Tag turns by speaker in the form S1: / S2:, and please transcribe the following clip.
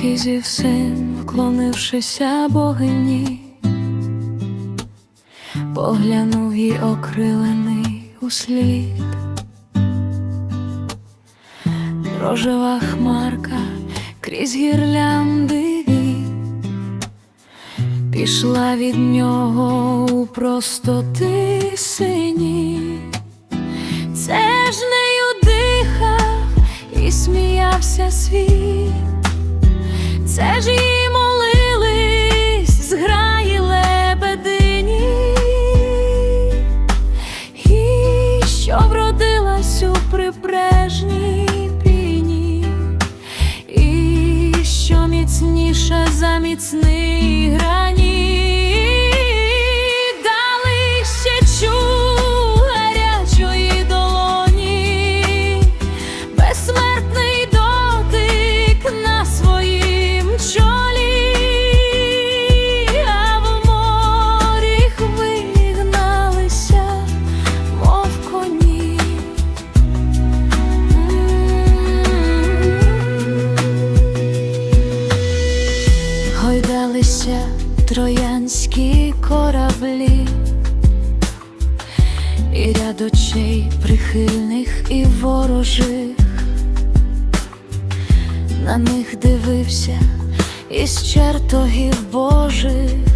S1: Анхізів син, вклонившися богині, поглянув їй окрилений услід. Рожева хмарка крізь гірлянди пішла від нього у простоти сині. Це ж нею дихав і сміявся світ, це ж їй молились зграї лебедині, і що вродилась у прибрежній піні, і що міцніша за міцний граніт. Гойдалися троянські кораблі, і ряд очей прихильних і ворожих, на них дивився із чертогів Божих.